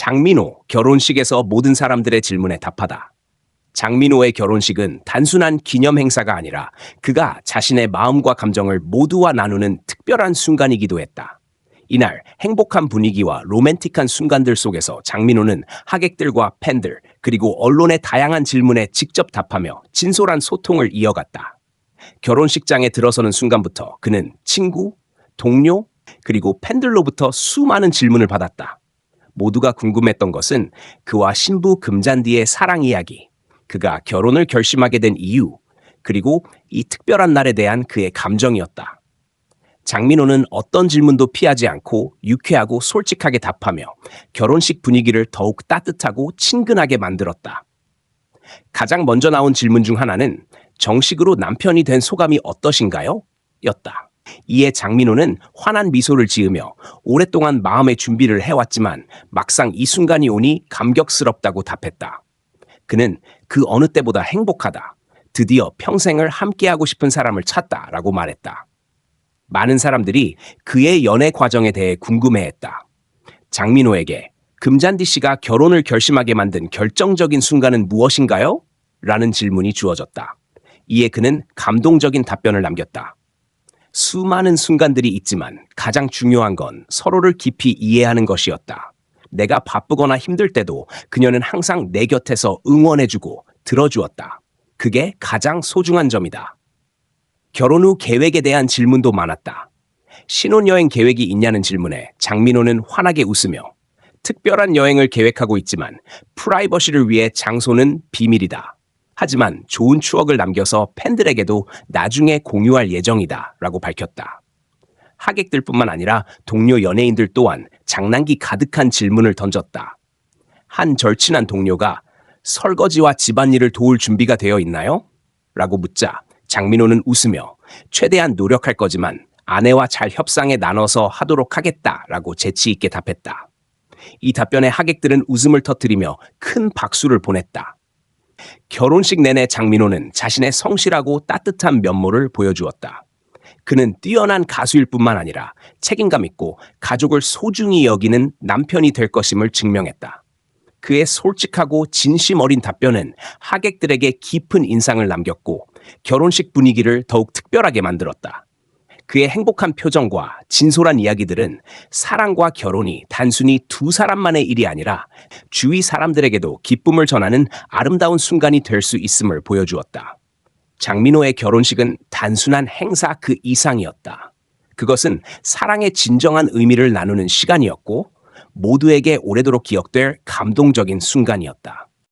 장민호 결혼식에서 모든 사람들의 질문에 답하다. 장민호의 결혼식은 단순한 기념 행사가 아니라 그가 자신의 마음과 감정을 모두와 나누는 특별한 순간이기도 했다. 이날 행복한 분위기와 로맨틱한 순간들 속에서 장민호는 하객들과 팬들 그리고 언론의 다양한 질문에 직접 답하며 진솔한 소통을 이어갔다. 결혼식장에 들어서는 순간부터 그는 친구, 동료, 그리고 팬들로부터 수많은 질문을 받았다. 모두가 궁금했던 것은 그와 신부 금잔디의 사랑 이야기, 그가 결혼을 결심하게 된 이유, 그리고 이 특별한 날에 대한 그의 감정이었다. 장민호는 어떤 질문도 피하지 않고 유쾌하고 솔직하게 답하며 결혼식 분위기를 더욱 따뜻하고 친근하게 만들었다. 가장 먼저 나온 질문 중 하나는 정식으로 남편이 된 소감이 어떠신가요? 였다. 이에 장민호는 환한 미소를 지으며 오랫동안 마음의 준비를 해왔지만 막상 이 순간이 오니 감격스럽다고 답했다. 그는 그 어느 때보다 행복하다. 드디어 평생을 함께하고 싶은 사람을 찾다 라고 말했다. 많은 사람들이 그의 연애 과정에 대해 궁금해했다. 장민호에게 금잔디 씨가 결혼을 결심하게 만든 결정적인 순간은 무엇인가요? 라는 질문이 주어졌다. 이에 그는 감동적인 답변을 남겼다. 수많은 순간들이 있지만 가장 중요한 건 서로를 깊이 이해하는 것이었다. 내가 바쁘거나 힘들 때도 그녀는 항상 내 곁에서 응원해주고 들어주었다. 그게 가장 소중한 점이다. 결혼 후 계획에 대한 질문도 많았다. 신혼여행 계획이 있냐는 질문에 장민호는 환하게 웃으며 특별한 여행을 계획하고 있지만 프라이버시를 위해 장소는 비밀이다. 하지만 좋은 추억을 남겨서 팬들에게도 나중에 공유할 예정이다. 라고 밝혔다. 하객들뿐만 아니라 동료 연예인들 또한 장난기 가득한 질문을 던졌다. 한 절친한 동료가 설거지와 집안일을 도울 준비가 되어 있나요? 라고 묻자 장민호는 웃으며 최대한 노력할 거지만 아내와 잘 협상해 나눠서 하도록 하겠다. 라고 재치 있게 답했다. 이 답변에 하객들은 웃음을 터뜨리며 큰 박수를 보냈다. 결혼식 내내 장민호는 자신의 성실하고 따뜻한 면모를 보여주었다. 그는 뛰어난 가수일 뿐만 아니라 책임감 있고 가족을 소중히 여기는 남편이 될 것임을 증명했다. 그의 솔직하고 진심 어린 답변은 하객들에게 깊은 인상을 남겼고 결혼식 분위기를 더욱 특별하게 만들었다. 그의 행복한 표정과 진솔한 이야기들은 사랑과 결혼이 단순히 두 사람만의 일이 아니라 주위 사람들에게도 기쁨을 전하는 아름다운 순간이 될 수 있음을 보여주었다. 장민호의 결혼식은 단순한 행사 그 이상이었다. 그것은 사랑의 진정한 의미를 나누는 시간이었고 모두에게 오래도록 기억될 감동적인 순간이었다.